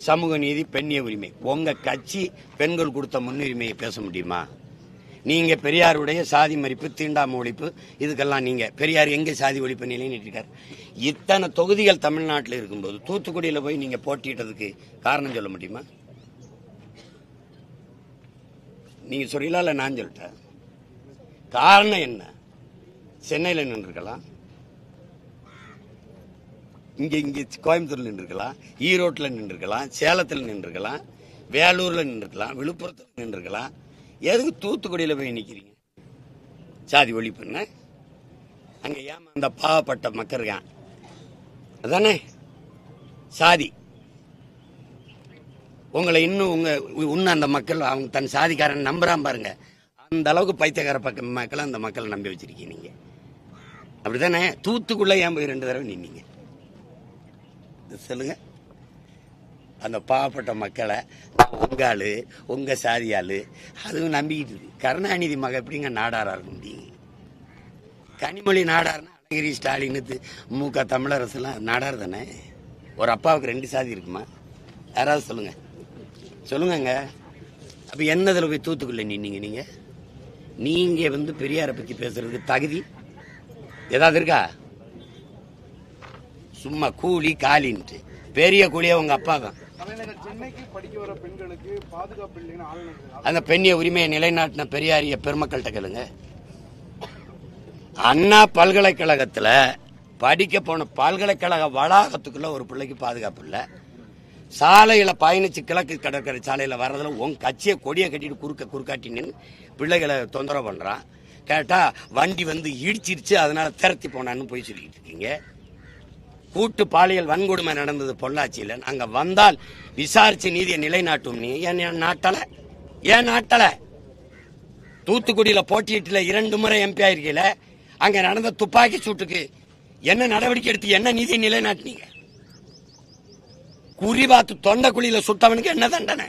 சமூக நீதி பெண்ணிய உரிமை உங்க கட்சி பெண்கள் கொடுத்த முன்னுரிமையை பேச முடியுமா? நீங்க பெரியாருடைய சாதி மறிப்பு தீண்டாம ஒழிப்பு இதுக்கெல்லாம் நீங்க பெரியார் எங்க சாதி ஒழிப்பு நிலைநிறுத்திட்டார் இத்தனை தொகுதிகள் தமிழ்நாட்டில் இருக்கும்போது தூத்துக்குடியில போய் நீங்க போட்டியிட்டதுக்கு காரணம் சொல்ல முடியுமா? நீங்க சொல்றீங்களா இல்ல நான் சொல்லிட்டேன்? காரணம் என்ன? சென்னையில் நின்றுருக்கலாம் இங்கே இங்கே கோயம்புத்தூர்ல நின்றுருக்கலாம். ஈரோட்டில் நின்றுருக்கலாம். சேலத்தில் நின்றுருக்கலாம். வேலூரில் நின்றுருக்கலாம். விழுப்புரத்தில் நின்றுருக்கலாம். எதுக்கு தூத்துக்குடியில் போய் நிற்கிறீங்க சாதி ஒழிப்புண்ணே அங்கே ஏமா அந்த பாவப்பட்ட மக்கள் இருக்கான் அதானே? சாதி. உங்களை இன்னும் உங்கள் இன்னும் அந்த மக்கள் அவங்க தன் சாதிக்காரன் நம்புறான் பாருங்க. அந்த அளவுக்கு பைத்தியக்கார பக்கம் மக்களை அந்த மக்களை நம்பி வச்சிருக்கீங்க நீங்கள் அப்படி தானே தூத்துக்குள்ளே ஏன் போய் ரெண்டு தடவை நின்னீங்க? சொல்லுங்க. அந்த பாவப்பட்ட மக்களை உங்க ஆளு உங்க சாதி ஆளு அதுவும் நம்பிக்கிட்டு இருக்கு. கருணாநிதி மக எப்படிங்க நாடாரா இருக்க முடியும்? கனிமொழி நாடார்னா அழகிரி ஸ்டாலின் மு க தமிழரசுலாம் நாடார் தானே? ஒரு அப்பாவுக்கு ரெண்டு சாதி இருக்குமா? யாராவது சொல்லுங்க. சொல்லுங்கங்க. அப்ப என்னதுல போய் தூத்துக்குள்ள நின்னீங்க நீங்க? நீங்க வந்து பெரியாரை பத்தி பேசுறதுக்கு தகுதி ஏதாவது இருக்கா? சும்மா கூலி காலின்ட்டு. பெரிய கூலியே உங்க அப்பா தான். அந்த பெண்ணிய உரிமையை நிலைநாட்டின பெரியாரிய பெருமக்கள்கிட்ட கேளுங்க. அண்ணா பல்கலைக்கழகத்துல படிக்க போன பல்கலைக்கழக வளாகத்துக்குள்ள ஒரு பிள்ளைக்கு பாதுகாப்பு இல்லை. சாலையில பயணிச்சு கிழக்கு கடற்கரை சாலையில வர்றதுல உன் கட்சியை கொடியை கட்டிட்டு குறுக்க குறுக்காட்டி நின்னு பிள்ளைகளை தொந்தரவு பண்றான். கேட்டா வண்டி வந்து இடிச்சிருச்சு அதனால திரத்தி போனான்னு போய் சொல்லிட்டு இருக்கீங்க. கூட்டு பாலியல் வன்கொடுமை நடந்தது பொள்ளாச்சியில். நாங்க வந்தால் விசாரிச்சு நீதியை நிலைநாட்டும். நீ ஏன் ஏன் நாட்டல? ஏன் நாட்டல? தூத்துக்குடியில போட்டியிட்டுல இரண்டு முறை எம்பி ஆயிருக்கீல. அங்க நடந்த துப்பாக்கி சூட்டுக்கு என்ன நடவடிக்கை எடுத்து என்ன நீதியை நிலைநாட்டினீங்க? குறி பார்த்து தொண்டை குழியில சுட்டவனுக்கு என்ன தண்டனை?